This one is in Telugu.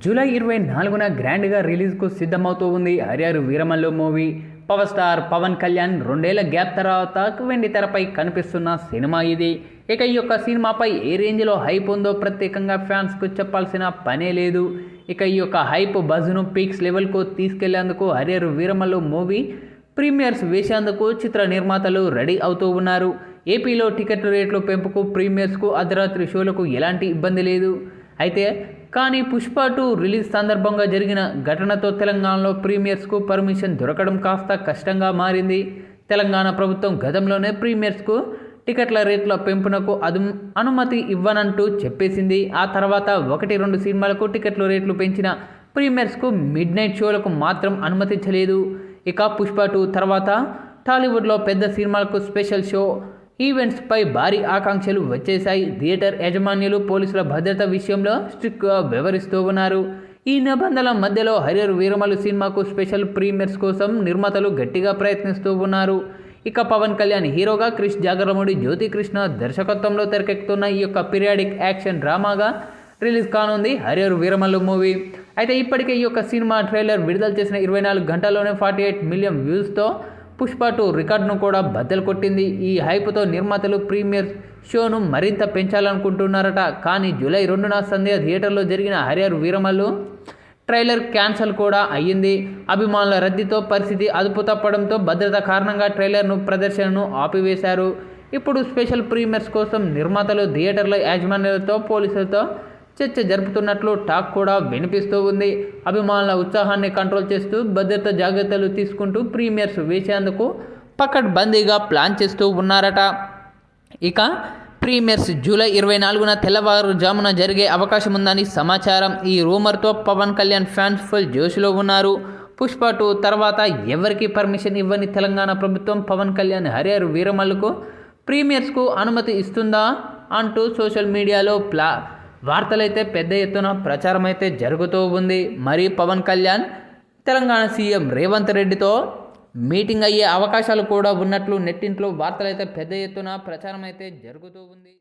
జూలై ఇరవై నాలుగున గ్రాండ్గా రిలీజ్కు సిద్ధమవుతూ ఉంది Harihara Veeramallu movie. Power star Pawan Kalyan రెండేళ్ళ గ్యాప్ తర్వాత వెండి తెరపై కనిపిస్తున్న సినిమా ఇది. ఇక ఈ యొక్క సినిమాపై ఏ రేంజ్లో హైప్ ఉందో ప్రత్యేకంగా ఫ్యాన్స్కు చెప్పాల్సిన పనే లేదు. ఇక ఈ యొక్క హైప్ బజ్ను పీక్స్ లెవెల్కు తీసుకెళ్ళేందుకు హరిహర వీరమల్లు మూవీ ప్రీమియర్స్ వేసేందుకు చిత్ర నిర్మాతలు రెడీ అవుతూ ఉన్నారు. ఏపీలో టికెట్ రేట్లు పెంపుకు ప్రీమియర్స్కు అర్ధరాత్రి షోలకు ఎలాంటి ఇబ్బంది లేదు. అయితే కానీ పుష్ప టూ రిలీజ్ సందర్భంగా జరిగిన ఘటనతో తెలంగాణలో ప్రీమియర్స్కు పర్మిషన్ దొరకడం కాస్త కష్టంగా మారింది. తెలంగాణ ప్రభుత్వం గతంలోనే ప్రీమియర్స్కు టికెట్ల రేట్ల పెంపునకు అదు అనుమతి ఇవ్వనంటూ చెప్పేసింది. ఆ తర్వాత ఒకటి రెండు సినిమాలకు టికెట్ల రేట్లు పెంచిన ప్రీమియర్స్కు మిడ్ నైట్ షోలకు మాత్రం అనుమతించలేదు. ఇక పుష్ప టూ తర్వాత టాలీవుడ్లో పెద్ద సినిమాలకు స్పెషల్ షో ఈవెంట్స్పై భారీ ఆకాంక్షలు వచ్చేశాయి. థియేటర్ యాజమాన్యులు పోలీసుల భద్రత విషయంలో స్ట్రిక్ట్గా వ్యవహరిస్తూ ఉన్నారు. ఈ నిబంధనల మధ్యలో హరియర్ వీరమలు సినిమాకు స్పెషల్ ప్రీమియర్స్ కోసం నిర్మాతలు గట్టిగా ప్రయత్నిస్తూ ఉన్నారు. ఇక పవన్ కళ్యాణ్ హీరోగా క్రిష్ జాగరముడి జ్యోతికృష్ణ దర్శకత్వంలో తెరకెక్కుతున్న ఈ యొక్క పీరియాడిక్ యాక్షన్ డ్రామాగా రిలీజ్ కానుంది హరియర్ వీరమల్లు మూవీ. అయితే ఇప్పటికే ఈ యొక్క సినిమా ట్రైలర్ విడుదల చేసిన ఇరవై నాలుగు గంటల్లోనే ఫార్టీ ఎయిట్ మిలియన్ వ్యూస్తో పుష్ప టూ రికార్డును కూడా బద్దలు కొట్టింది. ఈ హైప్తో నిర్మాతలు ప్రీమియర్ షోను మరింత పెంచాలనుకుంటున్నారట. కానీ జూలై రెండున సంధ్య థియేటర్లో జరిగిన హరిహర్ వీరమల్లు ట్రైలర్ క్యాన్సల్ కూడా అయ్యింది. అభిమానుల రద్దీతో పరిస్థితి అదుపు తప్పడంతో భద్రత కారణంగా ట్రైలర్ను ప్రదర్శనను ఆపివేశారు. ఇప్పుడు స్పెషల్ ప్రీమియర్స్ కోసం నిర్మాతలు థియేటర్ల యాజమాన్యాలతో పోలీసులతో చర్చ జరుపుతున్నట్లు టాక్ కూడా వినిపిస్తూ ఉంది. అభిమానుల ఉత్సాహాన్ని కంట్రోల్ చేస్తూ భద్రత జాగ్రత్తలు తీసుకుంటూ ప్రీమియర్స్ వేసేందుకు పకడ్బందీగా ప్లాన్ చేస్తూ ఉన్నారట. ఇక ప్రీమియర్స్ జూలై ఇరవై నాలుగున తెల్లవారుజామున జరిగే అవకాశం ఉందని సమాచారం. ఈ రూమర్తో పవన్ కళ్యాణ్ ఫ్యాన్స్ ఫుల్ జోష్లో ఉన్నారు. పుష్ప టూ తర్వాత ఎవరికి పర్మిషన్ ఇవ్వని తెలంగాణ ప్రభుత్వం పవన్ కళ్యాణ్ హరిహర్ వీరమల్లుకు ప్రీమియర్స్కు అనుమతి ఇస్తుందా అంటూ సోషల్ మీడియాలో ప్లా వార్తలైతే పెద్ద ఎత్తున ప్రచారం అయితే జరుగుతూ ఉంది. మరి పవన్ కళ్యాణ్ తెలంగాణ సీఎం రేవంత్ రెడ్డితో మీటింగ్ అయ్యే అవకాశాలు కూడా ఉన్నట్లు నెట్టింట్లో వార్తలైతే పెద్ద ఎత్తున ప్రచారం అయితే జరుగుతూ ఉంది.